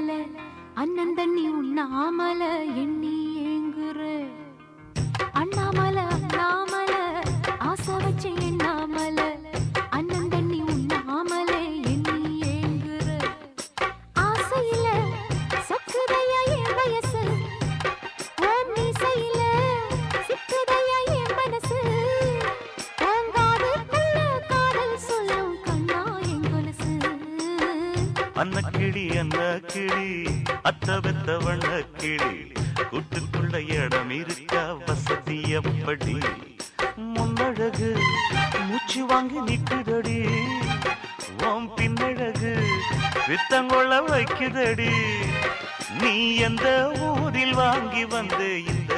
வச்சு அண்ணன் தண்ணி உண்ணாமல எண்ணி ஏங்குற அண்ணாமலை. அன்ன கிளி அன்ன கிளி அத்த வெத்த வண்ண கிளி. கூட்டுக்குள்ள இடம் இருக்க வசதி எப்படி? முன்னழகு மூச்சு வாங்கி நிற்குதடி ஓம் பின்னழகு வித்தங்கொள்ள வைக்குதடி. நீ எந்த ஊரில் வாங்கி வந்து இந்த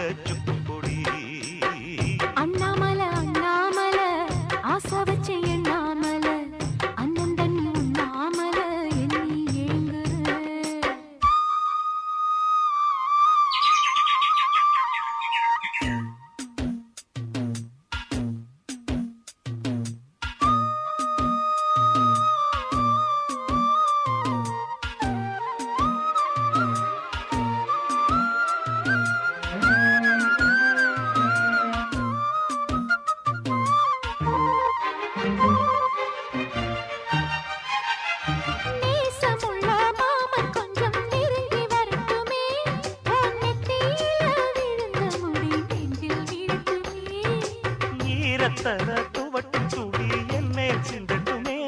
ஈரத்தர துவட்டும் சுடி என்னை சிந்தட்டுமே.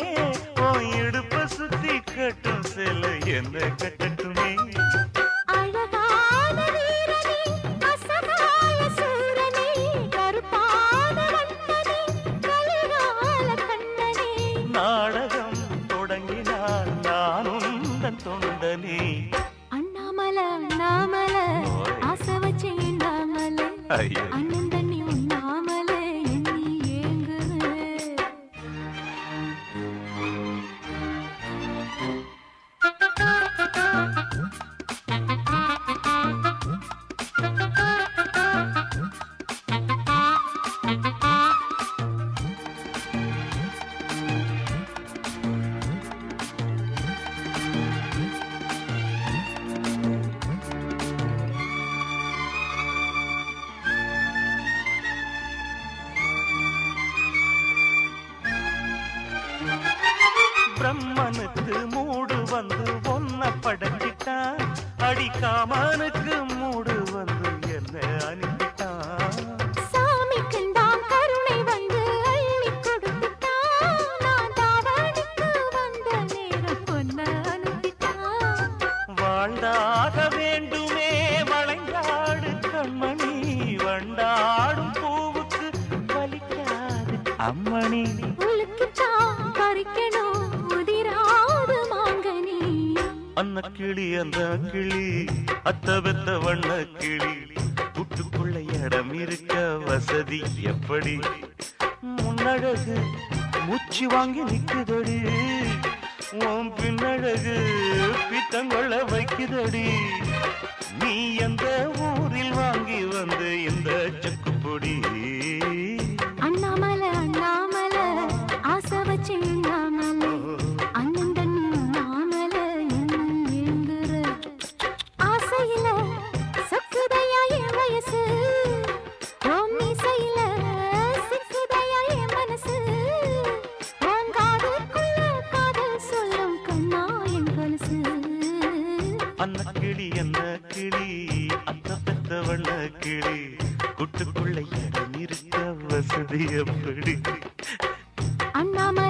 ஓ இடுப்ப சுத்தி கட்டும் சில என்ன கட்டட்டுமே. நாடகம் தொடங்கினால் நானும் தன் தொண்டனே. அண்ணாமல அண்ணாமல ஆசை ஐயோ. அண்ணன் தண்ணி அடிக்காமனுக்கு மூடு வந்து என்ன அனுப்பிட்டான் சாமிக்குண்டாம் கருணை வந்து அள்ளி கொடுத்துட்டான். நான் தாவணிக்கு வந்த நேரம் பொன்ன அனுப்பிட்டான். வாழ்ந்தாக வேண்டுமே வளைந்தாடு கண்மணி வண்டாடும் பூவுக்கு வலிக்காது அம்மணி அன்ன கிளி அந்த கிளி அத்த வெத்த வண்ண கிளி புட்டுக்குள்ள இடம் இருக்க வசதி எப்படி? முன்னழகு மூச்சு வாங்கி நிக்குதடி. உன் பின்னழகு பித்தங்கொள்ள வைக்குதடி. நீ எந்த கிளி என்ன கிளி? அத்த பெத்த வண்ண கிளி. குட்டுக்குள்ள இடம் இருக்க வசதி எப்படி? அண்ணாமல